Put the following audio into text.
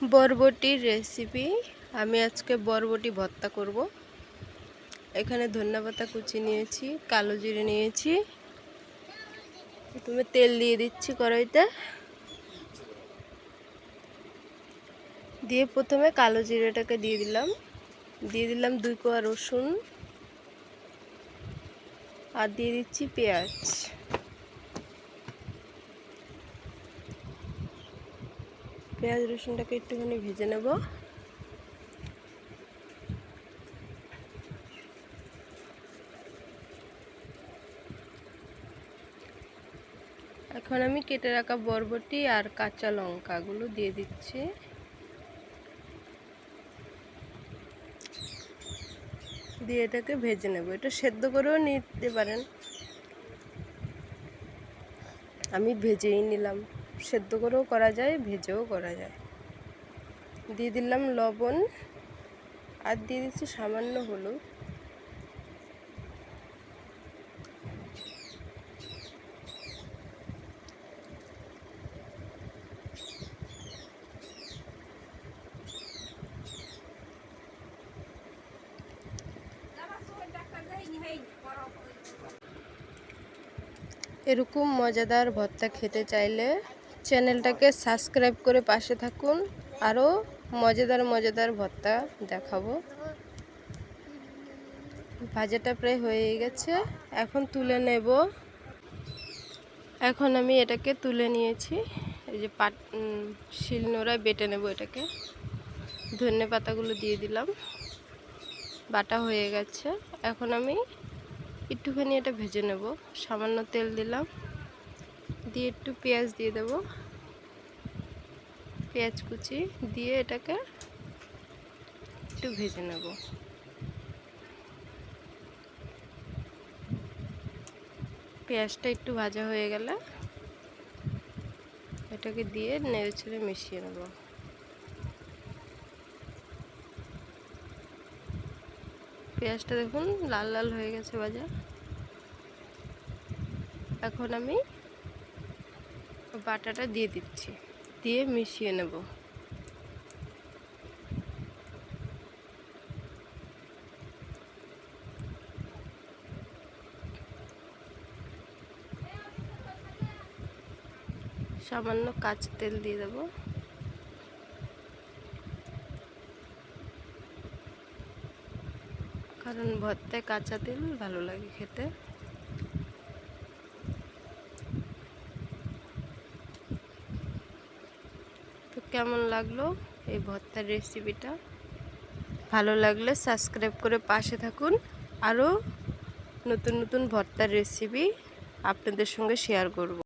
বরবটির রেসিপি আমি আজকে বরবটি ভর্তা করব। এখানে ধন্যপাতা কুচি নিয়েছি, কালো জিরে নিয়েছি। প্রথমে তেল দিয়ে দিচ্ছি কড়াইতে। দিয়ে প্রথমে কালো জিরেটাকে দিয়ে দিলাম। দিয়ে দিলাম দুই কোয়া রসুন। আর দিয়ে দিচ্ছি পেঁয়াজ। পেঁয়াজ রসুনটাকে একটুখানি ভেজে নেব। এখন আমি কেটে রাখা বরবটি আর কাঁচা লঙ্কাগুলো দিয়ে দিচ্ছি। দিয়ে এটাকে ভেজে নেব। এটা সেদ্ধ করেও নিতে পারেন। আমি ভেজেই নিলাম। সেদ্ধ করেও করা যায়, ভেজেও করা যায়। দিয়ে দিলাম লবণ আর দিয়ে দিচ্ছি সামান্য হলুদ। এরকম মজাদার ভর্তা খেতে চাইলে চ্যানেলটাকে সাবস্ক্রাইব করে পাশে থাকুন। আরও মজাদার মজাদার ভর্তা দেখাবো। ভাজাটা প্রায় হয়ে গেছে। এখন তুলে নেব। এখন আমি এটাকে তুলে নিয়েছি। এই যে পাট শিলনোড়ায় বেটে নেব এটাকে। ধনে পাতাগুলো দিয়ে দিলাম। বাটা হয়ে গেছে। এখন আমি একটুখানি এটা ভেজে নেব। সামান্য তেল দিলাম। দিয়ে একটু পেঁয়াজ দিয়ে দেব। পেঁয়াজ কুচি দিয়ে এটাকে একটু ভেজে নেব। পেঁয়াজটা একটু ভাজা হয়ে গেলে এটাকে দিয়ে নেড়ে ছেড়ে মিশিয়ে নেব। পেঁয়াজটা দেখুন লাল লাল হয়ে গেছে ভাজা। এখন আমি বাটাটা দিয়ে দিচ্ছি। দিয়ে মিশিয়ে নেব। সামান্য কাঁচা তেল দিয়ে দেবো। কারণ ভর্তায় কাঁচা তেল ভালো লাগে খেতে। কেমন লাগল এই ভর্তার রেসিপিটা ভালো লাগলে সাবস্ক্রাইব করে পাশে থাকুন। আরও নতুন নতুন ভর্তার রেসিপি আপনাদের সঙ্গে শেয়ার করব।